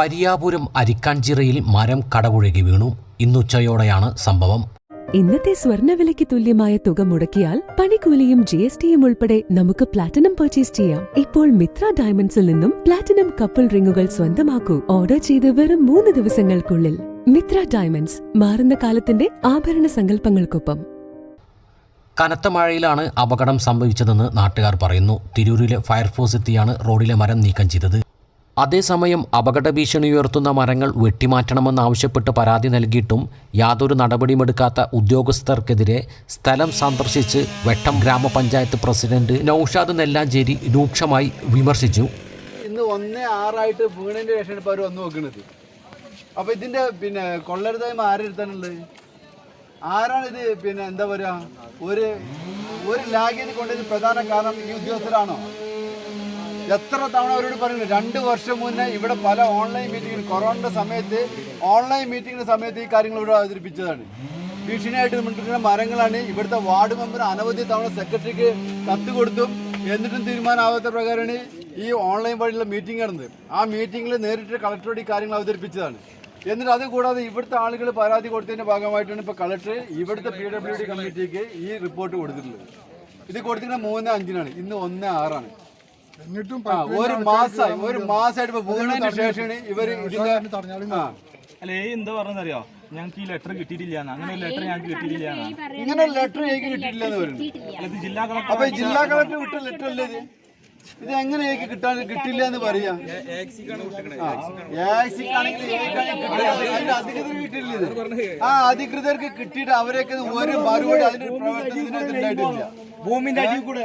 പരിയാപുരം അരിക്കാഞ്ചിറയിൽ മരം കടപുഴകി വീണു. ഇന്നുച്ചയോടെയാണ് സംഭവം. ഇന്നത്തെ സ്വർണവിലയ്ക്ക് തുല്യമായ തുക മുടക്കിയാൽ പണിക്കൂലിയും ജി എസ് ടിയും ഉൾപ്പെടെ നമുക്ക് പ്ലാറ്റിനം പർച്ചേസ് ചെയ്യാം. ഇപ്പോൾ മിത്ര ഡയമണ്ട്സിൽ നിന്നും പ്ലാറ്റിനം കപ്പിൾ റിങ്ങുകൾ സ്വന്തമാക്കൂ. ഓർഡർ ചെയ്ത് വെറും മൂന്ന് ദിവസങ്ങൾക്കുള്ളിൽ. മിത്ര ഡയമണ്ട്സ് മാറുന്ന കാലത്തിന്റെ ആഭരണ സങ്കല്പങ്ങൾക്കൊപ്പം. കനത്ത മഴയിലാണ് അപകടം സംഭവിച്ചതെന്ന് നാട്ടുകാർ പറയുന്നു. തിരൂരിലെ ഫയർഫോഴ്സ് എത്തിയാണ് റോഡിലെ മരം നീക്കം ചെയ്തത്. അതേസമയം അപകട ഭീഷണി ഉയർത്തുന്ന മരങ്ങൾ വെട്ടിമാറ്റണമെന്നാവശ്യപ്പെട്ട് പരാതി നൽകിയിട്ടും യാതൊരു നടപടിയുമെടുക്കാത്ത ഉദ്യോഗസ്ഥർക്കെതിരെ സ്ഥലം സന്ദർശിച്ച് വെട്ടം ഗ്രാമപഞ്ചായത്ത് പ്രസിഡന്റ് നൌഷാദ് നെല്ലാഞ്ചേരി രൂക്ഷമായി വിമർശിച്ചു. ഇന്ന് ഒന്നേ ആറായിട്ട് ശേഷമാണ് ഇപ്പോൾ അവർ വന്ന് നോക്കുന്നത് അപ്പോൾ ഇതിന്റെ പിന്നെ കൊള്ളരുതായ്മ ആരെടുത്താനുള്ളത്? ആരാണിത് പിന്നെ എന്താ പറയുക ഒരു ഒരു ലാഗിന് കൊണ്ടത് പ്രധാന കാരണം ഈ ഉദ്യോഗസ്ഥരാണോ? എത്ര തവണ അവരോട് പറയുന്നു? രണ്ട് വർഷം മുന്നേ ഇവിടെ പല ഓൺലൈൻ മീറ്റിംഗിന് കൊറോണയുടെ സമയത്ത് ഓൺലൈൻ മീറ്റിംഗിന്റെ സമയത്ത് ഈ കാര്യങ്ങൾ ഇവിടെ അവതരിപ്പിച്ചതാണ്. ഭീഷണിയായിട്ട് നിന്നിട്ടുള്ള മരങ്ങളാണ് ഇവിടുത്തെ വാർഡ് മെമ്പർ അനവധി തവണ സെക്രട്ടറിക്ക് കത്ത് കൊടുത്തും എന്നിട്ടും തീരുമാനമാവാത്ത പ്രകാരമാണ് ഈ ഓൺലൈൻ വഴിയുള്ള മീറ്റിംഗ് നടന്നത്. ആ മീറ്റിംഗിൽ നേരിട്ട് കളക്ടറോട് ഈ കാര്യങ്ങൾ അവതരിപ്പിച്ചതാണ്. എന്നിട്ട് അത് കൂടാതെ ഇവിടുത്തെ ആളുകൾ പരാതി കൊടുത്തതിന്റെ ഭാഗമായിട്ടാണ് ഇപ്പോൾ കളക്ടർ ഇവിടുത്തെ പി ഡബ്ല്യു ഡി കമ്മിറ്റിക്ക് ഈ റിപ്പോർട്ട് കൊടുത്തിട്ടുള്ളത്. ഇത് കൊടുത്തിട്ട് മൂന്ന് അഞ്ചിനാണ്. ഇന്ന് ഒന്ന് ആറാണ്. ഒരു മാസമായി ഒരു മാസമായിട്ട് ഇപ്പൊ വീണതിന് ശേഷമാണ് ഇവർ ഇതിന്റെ. അല്ല ഏ എന്താ പറഞ്ഞറിയോ ഞങ്ങൾക്ക് ഈ ലെറ്റർ കിട്ടിയിട്ടില്ല അങ്ങനെ ലെറ്റർ ഞങ്ങൾക്ക് കിട്ടിയിട്ടില്ല ഇങ്ങനെ ലെറ്റർ എനിക്ക് കിട്ടിയിട്ടില്ല. എന്ന് ജില്ലാ കളക്ടർ അപ്പൊ ജില്ലാ കളക്ടർ വിട്ട ലെറ്റർ അല്ലേ ഇത്? ഇത് എങ്ങനെ എനിക്ക് കിട്ടാൻ കിട്ടില്ല എന്ന് പറയാ? ആ അധികൃതർക്ക് കിട്ടിയിട്ട് അവരൊക്കെ ഒരു മറുപടി അതിന്റെ പ്രവർത്തനത്തിന് ഉണ്ടായിട്ടില്ല. ഭൂമിന്റെ അടിയിൽ കൂടെ